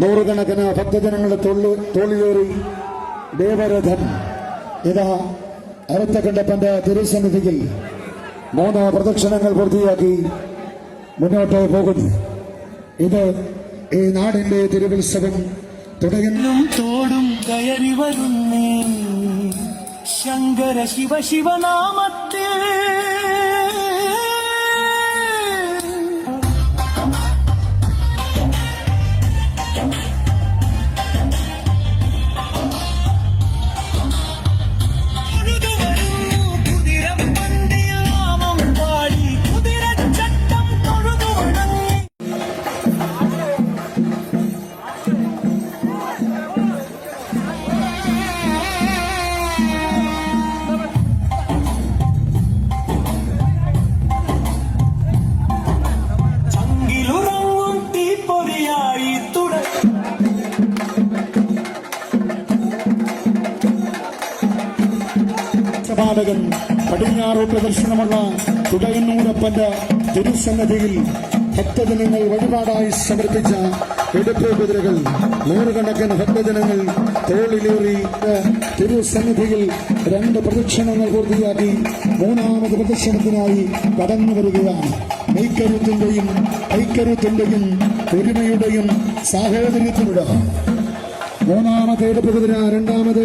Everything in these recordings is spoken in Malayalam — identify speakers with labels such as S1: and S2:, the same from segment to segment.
S1: നൂറുകണക്കിന് ഭക്തജനങ്ങളുടെ തൊള്ളു തോളിലേറി ദേവരഥം ഇതാ അരത്തക്കണ്ടപ്പന്റെ തിരുസന്നിധിയിൽ മൂന്ന് പ്രദക്ഷിണങ്ങൾ പൂർത്തിയാക്കി മുന്നോട്ട് പോകുന്നു. ഇത് ഈ നാടിന്റെ തിരുവുത്സവം തുടങ്ങുന്നു ും.
S2: തോടും കയറി വരുന്നേ. ശങ്കര ശിവ ശിവനാമത്തിൽ
S1: സഭാടകൻ പടിഞ്ഞാറ് പ്രദർശനമുള്ള തുടയന്നൂരപ്പന്റെ തിരുസന്നതിയിൽ ഭക്തജനങ്ങൾ വഴിപാടായി സമർപ്പിച്ച എടുപ്പ് കുതിരകൾ നൂറുകണക്കിന് ഭക്തജനങ്ങൾ തോളിലേറി തിരുസന്നിധിയിൽ രണ്ട് പ്രദക്ഷിണങ്ങൾ പൂർത്തിയാക്കി മൂന്നാമത് പ്രദക്ഷിണത്തിനായി കടന്നു വരികയാണ്. ഐക്കരുത്തിന്റെയും ഐക്കരുത്തിന്റെയും ഒരുമയുടെയും സാഹോദര്യത്തിലൂടെ. മൂന്നാമത് എടുപ്പ് കുതിര രണ്ടാമത്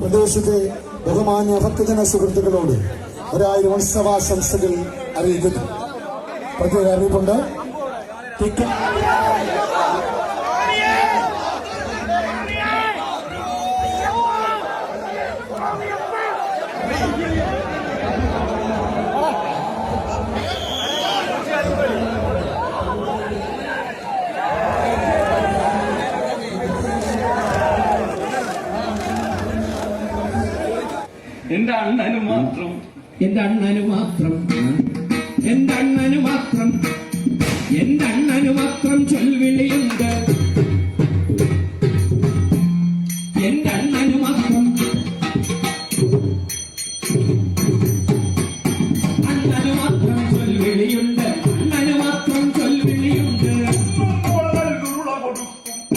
S1: പ്രദേശത്തെ ബഹുമാന്യ ഭക്തജന സുഹൃത്തുക്കളോട് ഒരായിരം ഉത്സവാശംസകൾ അറിയിക്കുന്നു. പ്രത്യേക അറിയിപ്പുണ്ട്. എന്റെ അണ്ണനു മാത്രം.
S3: എന്റെ അണ്ണനു മാത്രം.
S4: എന്റെ അണ്ണനു മാത്രം. എന്റെ അണ്ണനു മാത്രം ചൊൽവിളിയുണ്ട്. എന്റെ അണ്ണനു മാത്രം. അണ്ണനു മാത്രം ചൊൽവിളിയുണ്ട്. അണ്ണനു മാത്രം ചൊൽവിളിയുണ്ട്.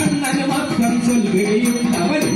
S4: അണ്ണനു മാത്രം ചൊൽവിളിയുണ്ട്. അവൻ